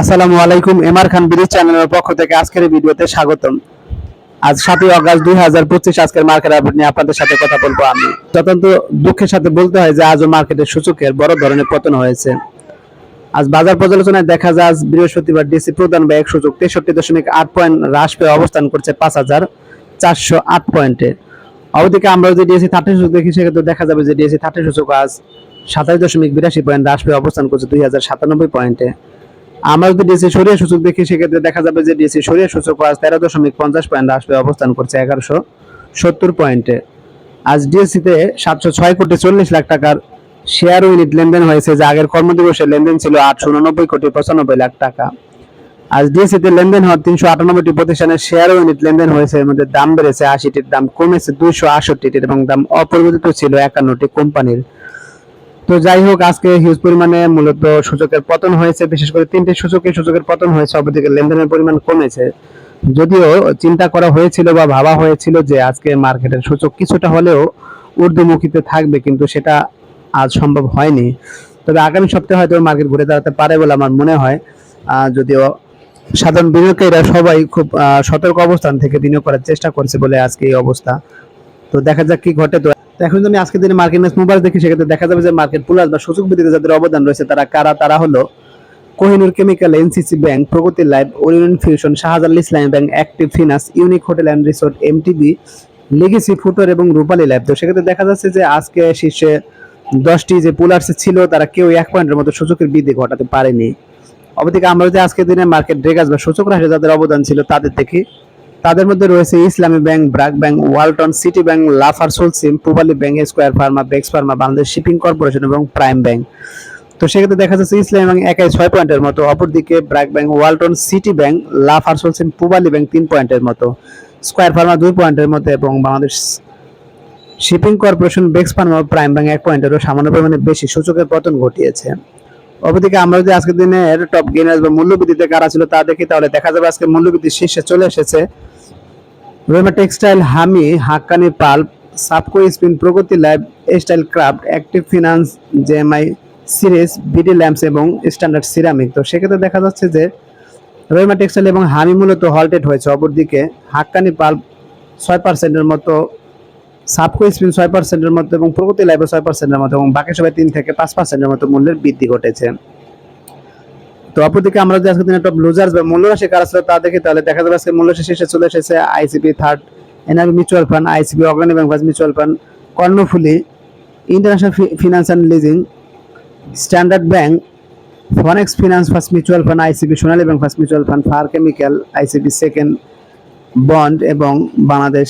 আসসালামু আলাইকুম, এমআর খান বিডি চ্যানেলের পক্ষ থেকে আজকের ভিডিওতে স্বাগতম। আজ সাতই অগস্ট দুই হাজার পঁচিশ আজকের মার্কেট আপডেট নিয়ে আপনাদের সাথে কথা বলব আমি। অত্যন্ত দুঃখের সাথে বলতে হয় যে আজও মার্কেটের সূচকের বড় ধরনের পতন হয়েছে। আজ বাজার পর্যালোচনায় দেখা যায়, আজ বৃহস্পতিবার ডিসি প্রধান ব্যয় সূচক তেষট্টি দশমিক আট পয়েন্ট হ্রাস পেয়ে অবস্থান করছে পাঁচ হাজার চারশো আট পয়েন্টে। অবদিকে আমরা যদি ডিএসি থার্টি সূচক দেখি, সেক্ষেত্রে দেখা যাবে যে ডিএসি থার্টি সূচক আজ সাতাশ দশমিক বিরাশি পয়েন্ট হ্রাস পেয়ে অবস্থান করছে দুই হাজার সাতানব্বই পয়েন্টে। আমরা যদি ডিএসি সরিয়া সূচক দেখি, সেক্ষেত্রে দেখা যাবে যে ডিএসি সরিয়া সূচক আজ তেরো দশমিক পঞ্চাশ পয়েন্ট পেয়ে অবস্থান করছে এগারোশো সত্তর পয়েন্টে। আজ ডিএসসিতে সাতশো ছয় কোটি চল্লিশ লাখ টাকার শেয়ার ইউনিট লেনদেন হয়েছে, যা আগের কর্মদিবসে লেনদেন ছিল আটশো উননব্বই কোটি পঁচানব্বই লাখ টাকা। আজ ডিএসসিতে লেনদেন হওয়ার তিনশো আটানব্বইটি প্রতিষ্ঠানের শেয়ার ইউনিট লেনদেন হয়েছে, এর মধ্যে দাম বেড়েছে আশিটির, দাম কমেছে দুইশো আটষট্টিটির এবং দাম অপরিবর্তিত ছিল একান্নটি কোম্পানির। তো যাই হোক, আজকে হিউজ পরিমাণে মূলত সূচকের পতন হয়েছে। বিশেষ করে তিনটি সূচকে সূচকের পতন হয়েছে, অপরদিকে লেনদেনের পরিমাণ কমেছে। যদিও চিন্তা করা হয়েছিল বা ভাবা হয়েছিল যে আজকে মার্কেটের সূচক কিছুটা হলেও ঊর্ধ্বমুখীতে থাকবে, কিন্তু সেটা আজ সম্ভব হয়নি। তবে আগামী সপ্তাহে হয়তো মার্কেট ঘুরে দাঁড়াতে পারে বলে আমার মনে হয়। যদিও সাধারণ বিনিয়োগকারীরা সবাই খুব সতর্ক অবস্থান থেকে বিনিয়োগ করার চেষ্টা করছে বলে আজকে এই অবস্থা। তো দেখা যাক কি ঘটে। তো এখন আমি আজকের দিনে মার্কেট মোবাইল দেখি, সেক্ষেত্রে দেখা যাবে যে মার্কেট প্লাস বা সূচক ভিত্তিতে যাদের অবদান রয়েছে, তারা কারা? তারা হলো Kohinoor chemical NCC bank, Pragati life Orion fusion Shahjalal Islami bank active finance unique hotel and resort MTB legacy footwear এবং রূপালী লাইফ। তো সেক্ষেত্রে দেখা যাচ্ছে যে আজকে শীর্ষে দশটি যে পুলার্স ছিল, তারা কেউ এক পয়েন্টের মতো সূচকের বৃদ্ধি ঘটাতে পারেনি। অবদিকে আমরা যে আজকের দিনে মার্কেট ড্রেগাস বা সূচক রাশি যাদের অবদান ছিল, তাদের দেখি তাদের মধ্যে রয়েছে Islami bank, BRAC bank, Walton, city bank, Lafarge Holcim, Pubali bank, square pharma, বেক্স pharma, Bangladesh shipping corporation এবং প্রাইম ব্যাংক। তো সেক্ষেত্রে দেখা যাচ্ছে ইসলামী ব্যাংক একাই ছয় পয়েন্টের মতো, অপরদিকে BRAC bank, Walton, city bank, Lafarge Holcim, Pubali bank তিন পয়েন্টের মতো, স্কোয়ার ফার্মা দুই পয়েন্টের মতো এবং বাংলাদেশ শিপিং কর্পোরেশন, বেক্স ফার্মা প্রাইম ব্যাংক এক পয়েন্টেরও সামান্য পরিমাণে বেশি সূচকের পতন ঘটিয়েছে। অপরদিকে আমরা যদি আজকের দিনের টপ গেনার্স বা মূল্যবৃদ্ধিতে কারা ছিল তা দেখি, তাহলে দেখা যাবে আজকে মূল্যবৃদ্ধির শীর্ষে চলে এসেছে। রোমা টেক্সটাইল হামি Hakkani pulp সাবকো spin Pragati lab style craft active finance JMI syringe BD lamps এবং স্ট্যান্ডার্ড সিরামিক তো সেক্ষেত্রে দেখা যাচ্ছে যে রোমা টেক্সটাইল এবং হামি মূলত হল্টেড হয়েছে অপরদিকে। হাক্কানি পাল্প ছয় পার্সেন্টের মতো সাবকো স্পিন ছয় পার্সেন্টের মতো এবং প্রগতি লাইভে ছয় পার্সেন্টের মতো এবং বাকি সবাই তিন থেকে পাঁচ পার্সেন্টের মতো মূল্যের বৃদ্ধি ঘটেছে। তো অপরদিকে আমরা যদি আজকে দিনে টপ লুজার্স বা মূল্যরাশি কারা ছিল তা দেখি, তাহলে দেখা যাবে আজকে মূল্যরাশি শেষে চলে এসেছে ICP third NRB mutual fund ICP Agrani bank mutual fund Karnaphuli international finance and leasing standard bank Phoenix finance first mutual fund ICP Sonali bank first mutual fund far chemical ICP second bond এবং Bangladesh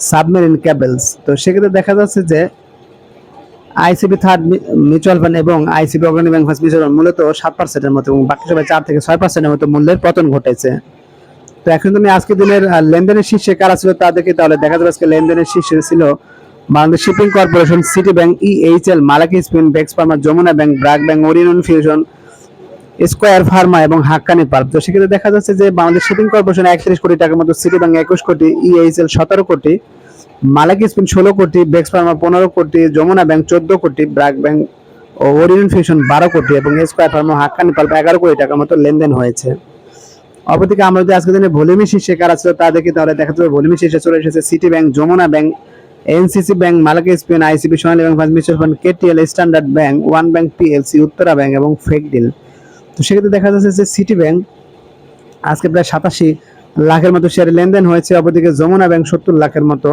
submarine cables তো সেক্ষেত্রে দেখা যাচ্ছে যে ICB third mutual fund এবং ICB Agrani bank first mutual fund মূলত সাত পার্সেন্টের মতো এবং বাকি সবাই চার থেকে ছয় পার্সেন্টের মতো মূল্যের পতন ঘটেছে। তো এখন তুমি আজকের দিনের লেনদেনের শীর্ষে কারা ছিল তা তাহলে দেখা যাবে আজকে লেনদেনের শীর্ষে ছিল Bangladesh shipping corporation city bank EHL মালাকি spin বেক্স pharma Jamuna bank BRAC bank Orion fusion square pharma এবং হাক্কানি পার্ক। তো সেক্ষেত্রে দেখা যাচ্ছে যে বাংলাদেশ শিপিং কর্পোরেশন একত্রিশ কোটি টাকার মতো সিটি ব্যাংক একুশ কোটি ইএইচএল সতেরো কোটি, মালাকি স্পিন ষোলো কোটি, বেক্স ফার্মা পনেরো কোটি, যমুনা ব্যাংক চোদ্দ কোটি, ব্রাক ব্যাংক ও ওরিয়ন ফিউশন বারো কোটি এবং স্কোয়ার ফার্মা হাক্কানি পাল্প এগারো কোটি টাকার মতো লেনদেন হয়েছে। অপরদিকে আমরা যদি আজকে দিনে ভলিউমি শীর্ষে কারা ছিল তা দেখি, তাহলে দেখা যাবে ভলিউমি শীর্ষে চলে এসেছে city bank, Jamuna bank NCC bank, মালাকি spin ICB Sonali bank, first mutual fund KTL standard bank, one bank PLC Uttara bank এবং ফেকডিল তো সেক্ষেত্রে দেখা যাচ্ছে যে সিটি ব্যাংক আজকে প্রায় সাতাশি লাখের মতো শেয়ারে লেনদেন হয়েছে, অপরদিকে যমুনা ব্যাংক সত্তর লাখের মতো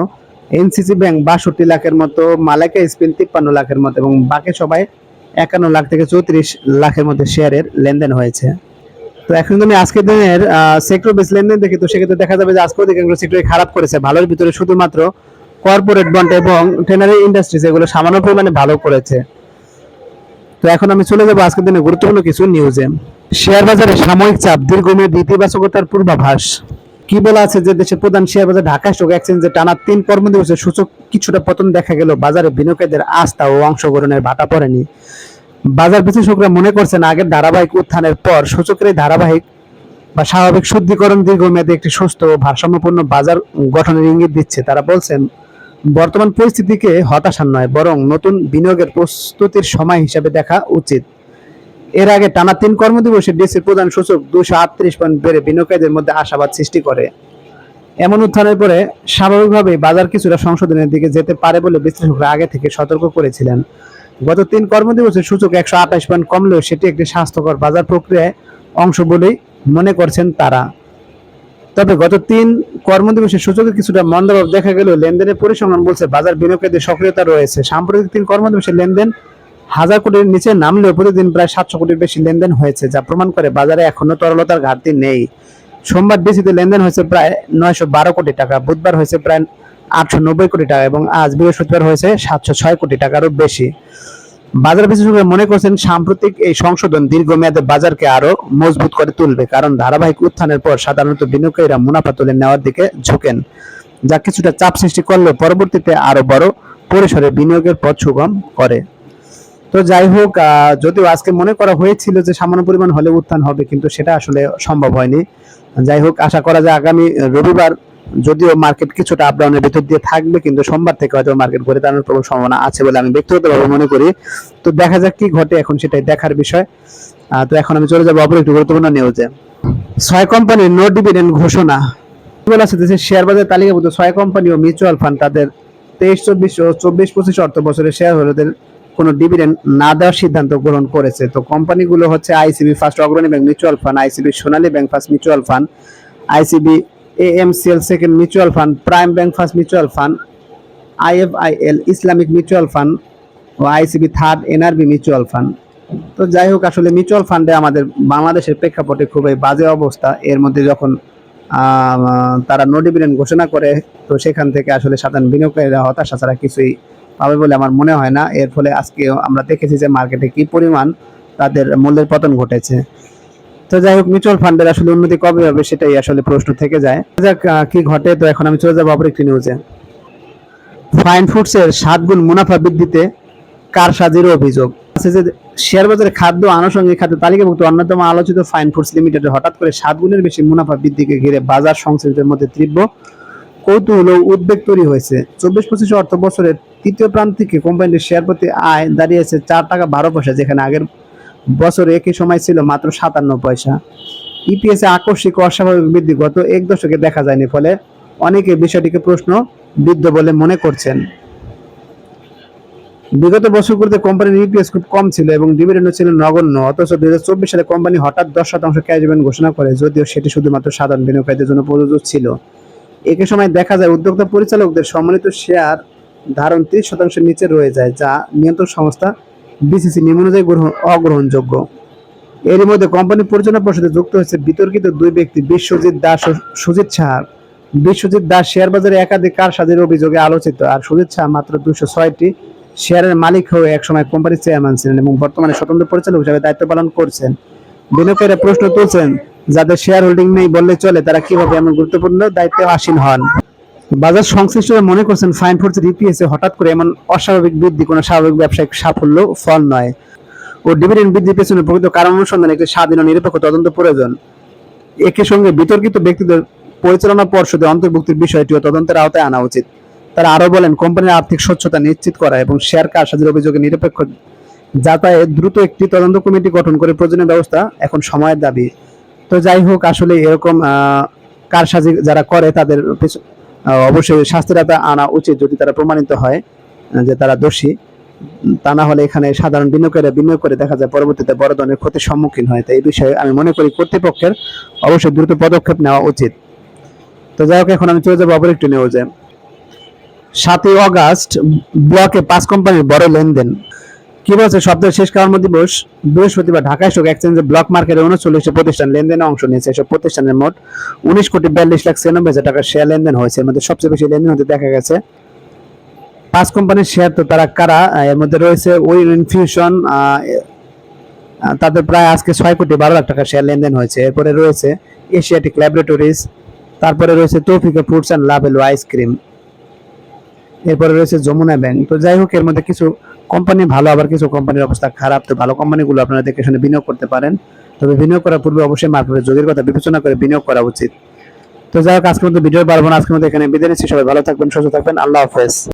এনসিসি ব্যাংক বাষট্টি লাখের মতো, মালাকা স্পিন তিপ্পান্ন লাখের মতো এবং বাকি সবাই একান্ন লাখ থেকে চৌত্রিশ লাখের মধ্যে শেয়ারের লেনদেন হয়েছে। তো এখন তুমি আজকের দিনের সেক্টর বেস লেনদেন দেখি, তো সেক্ষেত্রে দেখা যাবে যে আজকে অধিকাংশ সেক্টরে খারাপ করেছে। ভালোর ভিতরে শুধুমাত্র কর্পোরেট বন্ড এবং টেনারি ইন্ডাস্ট্রিজ এগুলো সামান্য পরিমাণে ভালো করেছে। তো এখন আমি চলে যাব আজকের দিনে গুরুত্বপূর্ণ কিছু নিউজে শেয়ার বাজারে সাময়িক চাপ, দীর্ঘমেয়াদী ইতিবাচকতার পূর্বাভাস। কি বলা আছে যে দেশের প্রধান শেয়ার বাজার ঢাকা স্টক এক্সচেঞ্জে টানা তিন কর্মদিবসে সূচক কিছুটা পতন দেখা গেল বাজারে বিনিয়োগকারীদের আস্থা ও অংশগ্রহণের ভাটা পড়েনি। বাজার বিশ্লেষকরা মনে করছেন আগের ধারাবাহিক উত্থানের পর সূচকের এই ধারাবাহিক বা স্বাভাবিক শুদ্ধিকরণ দীর্ঘমেয়াদী একটি সুস্থ ও ভারসাম্যপূর্ণ বাজার গঠনের ইঙ্গিত দিচ্ছে। তারা বলছেন বর্তমান পরিস্থিতিকে হতাশার নয়, বরং নতুন বিনিয়োগের প্রস্তুতির সময় হিসাবে দেখা উচিত। এর আগে টানা তিন কর্মদিবসে ডিএসসির প্রধান সূচক দুশো আটত্রিশ পয়েন্ট বেড়ে বিনিয়োগকারীদের মধ্যে আশাবাদ সৃষ্টি করে। এমন উত্থানের পরে স্বাভাবিকভাবেই বাজার কিছুটা সংশোধনের দিকে যেতে পারে বলে বিশ্লেষকরা আগে থেকে সতর্ক করেছিলেন। গত তিন কর্মদিবসে সূচক একশো আঠাশ পয়েন্ট কমলেও সেটি একটি স্বাস্থ্যকর বাজার প্রক্রিয়ায় অংশ বলেই মনে করছেন তারা। তবে গত তিন কর্মদিবসে সূচকে কিছুটা মন্দাভাব দেখা গেলেও লেনদেনের পরিসংখ্যান বলছে বাজার বিনিয়োগকারীদের সক্রিয়তা রয়েছে। সাম্প্রতিক তিন কর্মদিবসে লেনদেন হাজার কোটির নিচে নামলেও প্রতিদিন প্রায় সাতশো কোটির বেশি লেনদেন হয়েছে, যা প্রমাণ করে বাজারে এখনও তরলতার ঘাটতি নেই। সোমবার ডিসিতে লেনদেন হয়েছে প্রায় নয়শো বারো কোটি টাকা, বুধবার হয়েছে প্রায় আটশো নব্বই কোটি টাকা এবং আজ বৃহস্পতিবার হয়েছে সাতশো ছয় কোটি টাকারও বেশি। বাজার বিশেষজ্ঞরা মনে করছেন সাম্প্রতিক এই সংশোধন দীর্ঘমেয়াদে বাজারকে আরও মজবুত করে তুলবে, কারণ ধারাবাহিক উত্থানের পর সাধারণত বিনিয়োগকারীরা মুনাফা তুলে নেওয়ার দিকে ঝুঁকেন, যা কিছুটা চাপ সৃষ্টি করলেও পরবর্তীতে আরও বড় পরিসরে বিনিয়োগের পথ সুগম করে। তো যাই হোক যদিও আজকে মনে করা হয়েছিল যে সামান্য পরিমাণ হলে উত্থান হবে, কিন্তু সেটা আসলে সম্ভব হয়নি। যাই হোক, আশা করা যায় আগামী রবিবার যদিও মার্কেট কিছুটা আপডাউনের ভিতর দিয়ে থাকবে, কিন্তু সোমবার থেকে হয়তো মার্কেট ঘুরে দাঁড়ানোর প্রবল সম্ভাবনা আছে বলে আমি ব্যক্তিগতভাবে মনে করি। তো দেখা যাক কি ঘটে এখন সেটাই দেখার বিষয়। তো এখন আমি চলে যাব অপর একটি গুরুত্বপূর্ণ নিউজে ছয় কোম্পানির নো ডিভিডেন্ড ঘোষণা। বলা দেশের শেয়ার বাজার তালিকাভুক্ত ছয় কোম্পানি ও মিউচুয়াল ফান্ড তাদের তেইশ, চব্বিশ ও চব্বিশ পঁচিশ অর্থ বছরের শেয়ার হোল্ডারদের কোনো ডিভিডেন্ড না দেওয়ার সিদ্ধান্ত গ্রহণ করেছে। তো কোম্পানিগুলো হচ্ছে ICB first Agrani bank mutual fund ICB Sonali bank first mutual fund ICB AMCL second mutual fund prime bank first mutual fund IFIL Islamic mutual fund ও ICB third NRB mutual fund তো যাই হোক, আসলে mutual ফান্ডে আমাদের বাংলাদেশের প্রেক্ষাপটে খুবই বাজে অবস্থা। এর মধ্যে যখন তারা নো ঘোষণা করে, তো সেখান থেকে আসলে সাধারণ বিনিয়োগকারীরা হতাশা ছাড়া কিছুই পাবে বলে আমার মনে হয় না। এর ফলে আজকে আমরা দেখেছি যে মার্কেটে কি পরিমাণ তাদের মূল্যের পতন ঘটেছে। তো যাই হোক মিউচুয়াল ফান্ডের আসলে উন্নতি কবে হবে সেটাই আসলে প্রশ্ন থেকে যায়। যাক কি ঘটে? তো এখন আমি চলে যাব অপর একটি নিউজে ফাইন ফুডসের সাত গুণ মুনাফা বৃদ্ধিতে কার কারসাজির অভিযোগ। আছে যে শেয়ার বাজারে খাদ্য আনুষঙ্গিক খাদ্য তালিকাভুক্ত অন্যতম আলোচিত ফাইন ফুডস লিমিটেড হঠাৎ করে সাত গুণের বেশি মুনাফা বৃদ্ধিকে ঘিরে বাজার সংশ্লিষ্টদের মধ্যে তীব্র কৌতূহল ও উদ্বেগ তৈরি হয়েছে। চব্বিশ পঁচিশ অর্থ বছরের তৃতীয় প্রান্ত থেকে কোম্পানিটির শেয়ার প্রতি আয় দাঁড়িয়েছে চার টাকা বারো পয়সা, যেখানে আগের বছরে একই সময় ছিল মাত্র সাতান্ন পয়সা। ইপিএস আকস্মিক অস্বাভাবিক বৃদ্ধি গত এক দশকে দেখা যায়নি, ফলে অনেকে বিষয়টিকে প্রশ্ন বিদ্ধ বলে মনে করছেন। বিগত বছরগুলোতে কোম্পানির ইপিএস খুব কম ছিল এবং ডিভিডেন্ডও ছিল নগণ্য, অথচ দুই হাজার চব্বিশ সালে কোম্পানি হঠাৎ দশ শতাংশ ক্যাশ ঘোষণা করে, যদিও সেটি শুধুমাত্র সাধারণ বিনিয়োগকারীদের জন্য প্রযোজ্য ছিল। একই সময় দেখা যায় উদ্যোক্তা পরিচালকদের সম্মানিত শেয়ার ধারণ ত্রিশ শতাংশের নিচে রয়ে যায়, যা নিয়ন্ত্রক সংস্থা বিসিসি নিয়ম অনুযায়ী গ্রহণ অগ্রহণযোগ্য। এর মধ্যে কোম্পানি পরিচালনা পরিষদে যুক্ত হয়েছে বিতর্কিত দুই ব্যক্তি, বিশ্বজিৎ দাস ও সুজিত সাহা। বিশ্বজিৎ দাস শেয়ার বাজারে একাধিক কারসাজির অভিযোগে আলোচিত, আর সুজিত সাহা মাত্র দুশো ছয়টি শেয়ারের মালিক হয়ে একসময় কোম্পানির চেয়ারম্যান ছিলেন এবং বর্তমানে স্বতন্ত্র পরিচালক হিসেবে দায়িত্ব পালন করছেন। বিনিয়োগকারীরা প্রশ্ন তুলছেন, যাদের শেয়ার হোল্ডিং নেই বললে চলে, তারা কীভাবে এমন গুরুত্বপূর্ণ দায়িত্বে আসীন হন? বাজার সংশ্লিষ্টরা মনে করছেন ফাইন ফুডসের ইপিএস হঠাৎ করে এমন অস্বাভাবিক বৃদ্ধি, কোনো স্বাভাবিক ব্যবসায়িক সাফল্য, ফল নয়। ও ডিভিডেন্ড বৃদ্ধির পেছনে প্রকৃত কারণ অনুসন্ধানে একটি স্বাধীন ও নিরপেক্ষ তদন্ত প্রয়োজন। একই সঙ্গে বিতর্কিত ব্যক্তিদের পরিচালনা পর্ষদে অন্তর্ভুক্তির বিষয়টিও তদন্তের আওতায় আনা উচিত। তারা আরও বলেন, কোম্পানির আর্থিক স্বচ্ছতা নিশ্চিত করা এবং শেয়ার কারসাজির অভিযোগে নিরপেক্ষ যাতায়াত দ্রুত একটি তদন্ত কমিটি গঠন করে প্রয়োজনীয় ব্যবস্থা এখন সময়ের দাবি। তো যাই হোক, আসলে এরকম কারসাজি যারা করে তাদের অবশ্যই শাস্তির আওতায় আনা উচিত যদি তারা প্রমাণিত হয় যে তারা দোষী। তা না হলে এখানে সাধারণ বিনিয়োগকারীরা বিনিয়োগ করে দেখা যায় পরবর্তীতে বড় ধরনের ক্ষতির সম্মুখীন হয়। তো এই বিষয়ে আমি মনে করি কর্তৃপক্ষের অবশ্যই দ্রুত পদক্ষেপ নেওয়া উচিত। তো যাই হোক, এখন আমি চলে যাব অপর একটি নিউজে সাতই অগাস্ট ব্লকে পাঁচ কোম্পানির বড় লেনদেন। কি বলছে? সপ্তাহের শেষ কর্ম দিবস বৃহস্পতিবার ঢাকা স্টক এক্সচেঞ্জে ব্লক মার্কেটে উনচল্লিশটি প্রতিষ্ঠান লেনদেনে অংশ নিয়েছে। এসব প্রতিষ্ঠানের মোট উনিশ কোটি বিয়াল্লিশ লাখ ছিয়ানব্বই হাজার টাকার শেয়ার লেনদেন হয়েছে। এর মধ্যে সবচেয়ে বেশি লেনদেন হতে দেখা গেছে পাঁচ কোম্পানির শেয়ার তো তারা কারা? এর মধ্যে রয়েছে উইন ইনফিউশন তাদের প্রায় আজকে ছয় কোটি বারো লাখ টাকা শেয়ার লেনদেন হয়েছে। এরপরে রয়েছে এশিয়াটিক ল্যাবরেটরিজ তারপরে রয়েছে Taufika fruits and Lovello ice cream এরপরে রয়েছে যমুনা ব্যাংক। তো যাই হোক, এর মধ্যে কিছু কোম্পানি ভালো, আবার কিছু কোম্পানির অবস্থা খারাপ। তো ভালো কোম্পানিগুলো আপনারা দেখে শুনে বিনিয়োগ করতে পারেন। তবে বিনিয়োগ করার পূর্বে অবশ্যই মার্কেটের যোগের কথা বিবেচনা করে বিনিয়োগ করা উচিত। তো যাই হোক, আজকের মধ্যে ভিডিও পারব না। আজকের মধ্যে এখানে বিদায় নিচ্ছি। সবাই ভালো থাকবেন, সুস্থ থাকবেন। আল্লাহ হাফেজ।